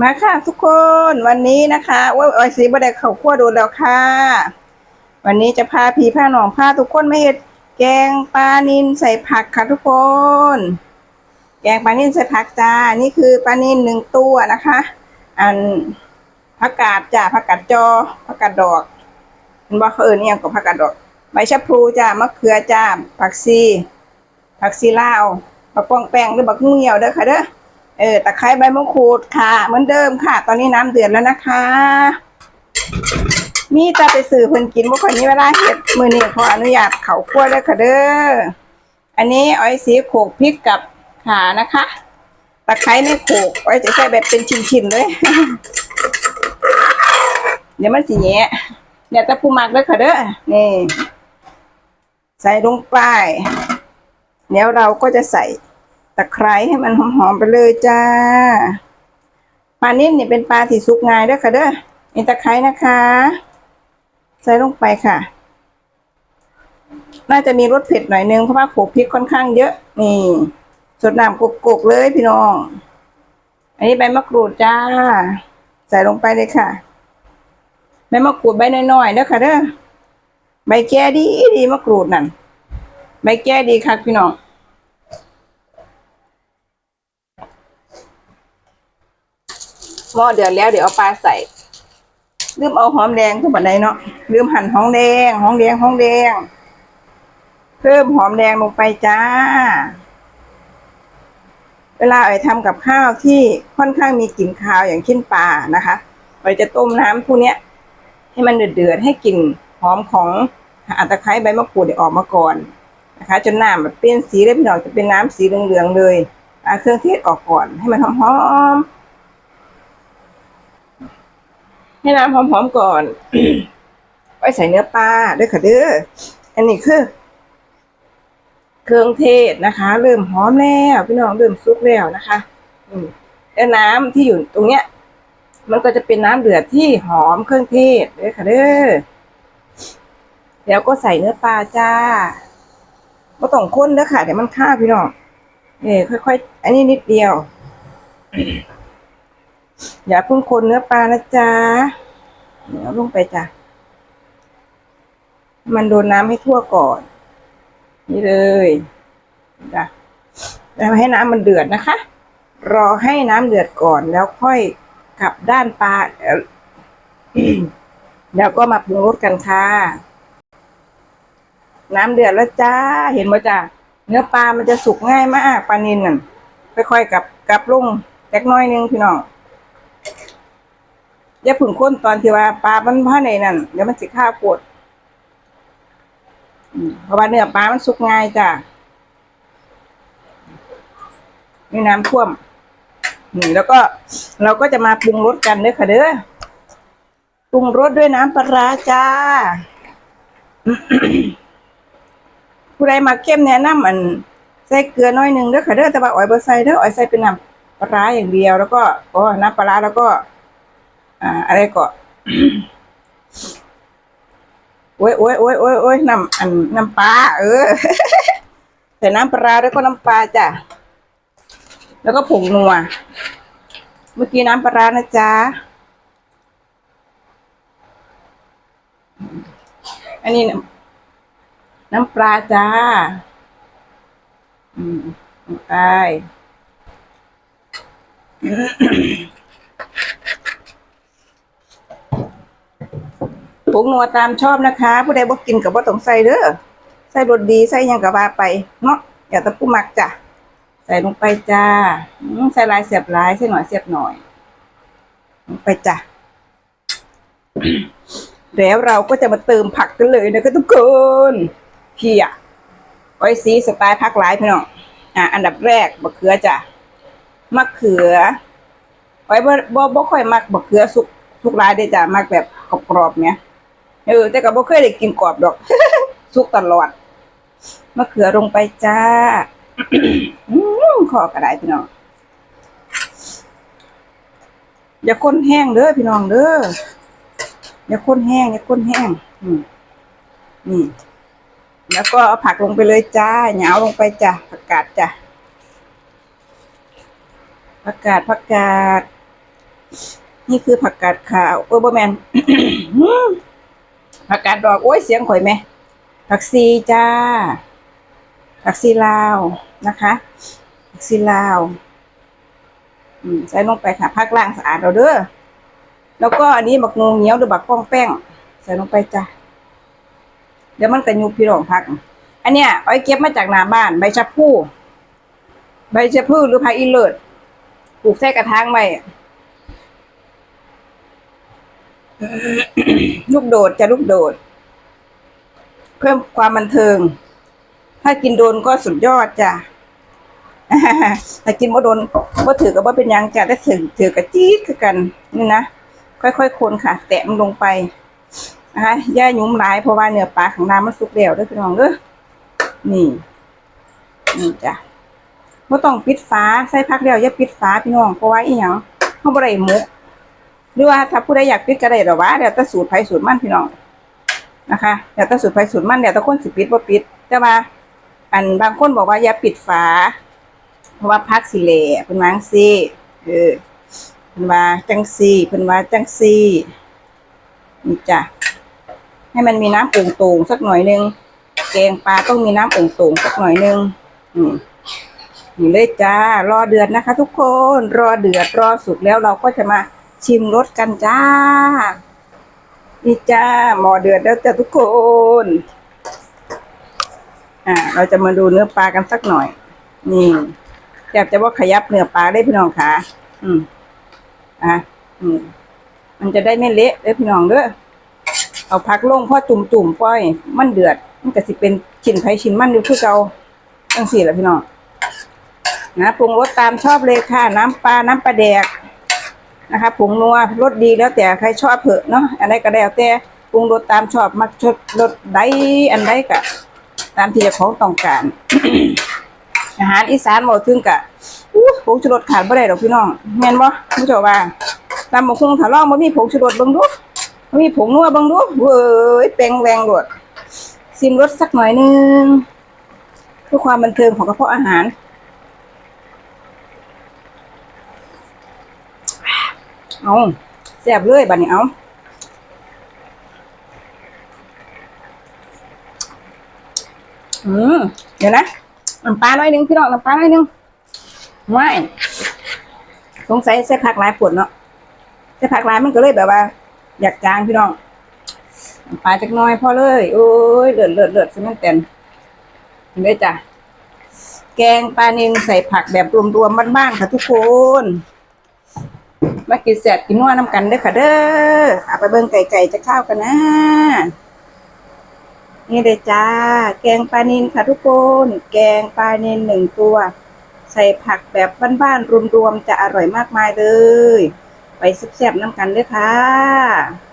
มาค่ะทุกคนวันนี้นะคะว่าออยสีบไดเขาวคั่วโดนแล้วค่ะ วันนี้จะพาพี่พาหนองพาทุกคนมาเห็ดแกงปลานินใส่ผักค่ะทุกคน แกงปลานินใส่ผักจ้านี่คือปลานินหนึ่งตัวนะคะ อันผักกาดจ้าผักกาดจอผักกาดดอกเห็นว่าเขาเอิญเนี่ยกับผักกาดดอกใบชะพลูจ้ามะเขือจ้าผักซีผักซีลาวบักป้องแป้งหรือบักเหี่ยวเด้อค่ะเด้อ เออตะไคร้ใบมะกรูดค่ะ เหมือนเดิมค่ะ ตอนนี้น้ำเดือดแล้วนะคะมีจะไปสื่อเพิ่นกินบ่ค่อยมีเวลาเฮ็ดมือนี้ขออนุญาตเขาคั่วด้อค่ะเด้ออันนี้อ้อยสีโขกพริกกับขานะคะตะไคร้ไม่โขกอ้อยจะใส่แบบเป็นชิ้นๆเลยเดี๋ยวมันสิแหะเนี่ยต่ผู้มักเด้อค่ะเด้อนี่ใส่ลงไปแล้วเราก็จะใส่ ตะไคร้ให้มันหอมๆไปเลยจ้าปลานิ่มเนี่ยเป็นปลาที่สุกง่ายเด้วยค่ะเด้อมีตะไคร้นะคะ ใส่ลงไปค่ะ น่าจะมีรสเผ็ดหน่อยนึงเพราะว่าโขลกพริกค่อนข้างเยอะ นี่สดน้ำกกๆเลยพี่น้อง อันนี้ใบมะกรูดจ้า ใส่ลงไปเลยค่ะใบมะกรูดใบน้อยๆเด้อค่ะเด้อใบแก้ดีดีมะกรูดนั่นใบแก้ดีค่ะพี่น้อง หม้อเดือดแล้วเดี๋ยวเอาปลาใส่ลืมเอาหอมแดงขึ้นบันไดเนาะลืมหั่นหอมแดงหอมแดงหอมแดง เพิ่มหอมแดงลงไปจ้า เวลาไอ้ทำกับข้าวที่ค่อนข้างมีกลิ่นคาวอย่างเช่นปลานะคะไอ้จะต้มน้ำพวกเนี้ยให้มันเดือดๆให้กลิ่นหอมของอาตะไคร้ใบมะกรูดออกมาก่อนนะคะ จนน้ำแบบเปลี่ยนสีได้พี่น้องจะเป็นน้ำสีเหลืองๆเลยเอาเครื่องเทศออกก่อนให้มันหอมๆ ให้น้ำหอมๆก่อน ไว้ใส่เนื้อปลาด้วยค่ะเด้อ อันนี้คือ เครื่องเทศนะคะ เริ่มหอมแล้วพี่น้องเริ่มซุกแล้วนะคะ อืมแล้วน้ำที่อยู่ตรงเนี้ย มันก็จะเป็นน้ำเดือดที่หอมเครื่องเทศด้วยค่ะเด้อแล้วก็ใส่เนื้อปลาจ้าก็ต้องข้นเด้อค่ะเดี๋ยวมันข้าพี่น้องเอ่ค่อยๆ อันนี้นิดเดียว อย่าเพิ่งคนเนื้อปลานะจ๊ะเดี๋ยวลงไปจ้ะ มันโดนน้ำให้ทั่วก่อน นี่เลยจ้ะแล้วให้น้ำมันเดือดนะคะ รอให้น้ำเดือดก่อนแล้วค่อยกลับด้านปลาเอ่อแล้วก็มาปรุงรสกันค่ะ น้ำเดือดแล้วจ้า เห็นไหมจ้าเนื้อปลามันจะสุกง่ายมากปลานิลน่ะค่อยๆกลับกลับลงแจ็กน้อยนึงพี่น้อง อย่าผึ่งข้นตอนที่ว่าปลามันพ่อในนั่นเดี๋ยวมันสิข้าวปวดเพราะว่าเนื้อปลามันสุกง่ายจ้ะนี่น้ำท่วมนี่แล้วก็เราก็จะมาปรุงรสกันเด้อค่ะเด้อปรุงรสด้วยน้ำปลาจ้าผู้ใดมาเข้มแนะนำอันใส่เกลือน้อยหนึงเด้อค่ะเด้อแต่ว่าอ้อยบ่ใส่เด้ออ้อยใส่เป็นน้ำปลาอย่างเดียว แล้วก็อ๋อน้ำปลาแล้วก็ อ่า อะไรก็โอ้ยโอ้ยโอ้ยโอ้ยโอ้ยน้ำอันน้ำปลาเออใส่น้ำปลาร้าแล้วก็น้ำปลาจ้ะแล้วก็ผงนัว เมื่อกี้น้ำปลานะจ๊ะอันนี้น้ำปลาจ้า อืมไป ผงนัวตามชอบนะคะ ผู้ใดบ่กินกับบ่ต้องใส่เด้อใส่รสดีใส่ยังก็ว่าไปเนาะอย่าตะผู้มักจ้ะใส่ลงไปจ้าใส่ลายเสียบลายใส่หน่อยเสียบหน่อยลงไปจ้ะแล้วเราก็จะมาเติมผักกันเลยนะคะทุกคนเพียไว้สีสไตล์ผักหลายพี่น้องอะอันดับแรกมะเขือจ้ะมะเขือ ไว้บ่บ่บ่ค่อยมักบักเขือสุกสุกหลายเด้จ้ะมักแบบกรอบๆเนี้ย เออ แต่ก็บ่เคยได้กินกรอบดอก สุกตลอดมะเขือลงไปจ้าขอกระไดพี่น้องอย่าข้นแห้งเด้อพี่น้องเด้ออย่าข้นแห้งอย่าข้นแห้งอืมนี่แล้วก็เอาผักลงไปเลยจ้าเหงาลงไปจ้ะผักกาดจ้ะผักกาดผักกาด นี่คือผักกาดขาวเออบ่แมน ผักกาดดอกโอ้ยเสียงข่อยไหมผักซีจ้าผักซีลาวนะคะผักซีลาวอืมใส่ลงไปค่ะพักล้างสะอาดเราเด้อแล้วก็อันนี้บักงูเหนียวหรือบักป้องแป้ง ใส่ลงไปจ้ะเดี๋ยวมันกระยุบพี่รองพัก อันเนี้ยอ้อยเก็บมาจากนาบ้าน ใบชะพูใบชะพูหรือผักอีเลิศปลูกใส่กระถางไว้ ลูกโดดจะลูกโดด เพิ่มความบันเทิง ถ้ากินโดนก็สุดยอดจ้ะถ้ากินบ่โดนบ่ถือกับบ่เป็นยังจ้ะได้ถือถือกับจี๊ดคือกันนี่นะค่อยๆคนค่ะ แตะมันลงไปนะคะย่ายุ่มหลายเพราะว่าเนื้อปลาข้างในมันสุกแล้วด้อพี่น้องเด้อนี่นี่จ้ะบ่ต้องปิดฝาใส่พักแล้วอย่าปิดฝาพี่น้องเพราะว่าอีหยังเฮาบ่ได้หมก หรือว่าถ้าผู้ใดอยากปิดก็ได้ดอว่าเดี๋ยวแต่สูตรไผ่สูตรมั่นพี่น้องนะคะเดี๋ยวแต่สูตรไผ่สูตรมั่นเดี๋ยวแต่คนสิปิดบ่ปิด แต่ว่า อันบางคนบอกว่าอย่าปิดฝา เพราะว่าพักสิเหล่เพิ่นวางซี่เออเพิ่นว่าจังซี่เพิ่นว่าจังซี่นี่จ้ะให้มันมีน้ำโต่งสักหน่อยนึงแกงปลาต้องมีน้ำโต่งสักหน่อยนึงอืมนี่เลยจ้ารอเดือดนะคะ ทุกคนรอเดือดรอสุกแล้วเราก็จะมา ชิมรสกันจ้า นี่จ้า หมอเดือดแล้วจ้ะทุกคน อ่า เราจะมาดูเนื้อปลากันสักหน่อย นี่อยากจะว่าขยับเนื้อปลาได้พี่น้องค่ะ อืม อะ อืม มันจะได้ไม่เละเด้อพี่น้องเด้อ เอาพักลงพ่อจุ่มจุ่มๆปล่อย มันเดือด มันก็สิเป็นชิ้นไผชิ้นมันอยู่คือเก่าจังสี่แหละพี่น้องนะปรุงรสตามชอบเลยค่ะ น้ำปลา น้ำปลาแดก นะคะผงนัวรสดีแล้วแต่ใครชอบเผอะเนาะอันใดก็แล้วแต่ปรุงรสตามชอบมักชดรสใดอันใดก็ตามที่เจ้าของต้องการ อาหารอีสานบ่ถึงกะอู้ผงชูรสขาดบ่ได้ดอกพี่น้องแม่นบ่ผู้เจ้าว่าตามบ่คงถ้าลองบ่มีผงชูรสเบิ่งดูบ่มีผงนัวเบิ่งดูเว้ยแปลงแวงโลดซิมรสสักหน่อยนึงเพื่อความบันเทิงของกระเพาะอาหาร เอาแซ่บเลยบัดนี้เอาอืมเดี๋ยวนะน้ำปลาหน่อยหนึงพี่น้องน้ำปลาหน่อยหนึงไม่สงสัยใส่ผักหลายปวดเนาะใส่ผักหลายมันก็เลยแบบว่า อยากจางพี่น้องน้ำปลาจักน้อยพอเลย โอ้ยเลือดเลือดเลือดใช่ไหมเต็มเห็นไหมจ้ะแกงปลานิลใส่ผักแบบรวมๆบ้านๆค่ะทุกคน มากินแสบกินนัวน้ำกันเด้อค่ะเด้อเอาไปเบิ่งไก่ๆจะข้าวกันนะ นี่เลยจ้า แกงปลานินค่ะทุกคน แกงปลานินหนึ่งตัว ใส่ผักแบบบ้านๆรวมๆจะอร่อยมากมายเลย ไปแซ่บๆน้ำกันเด้อค่ะ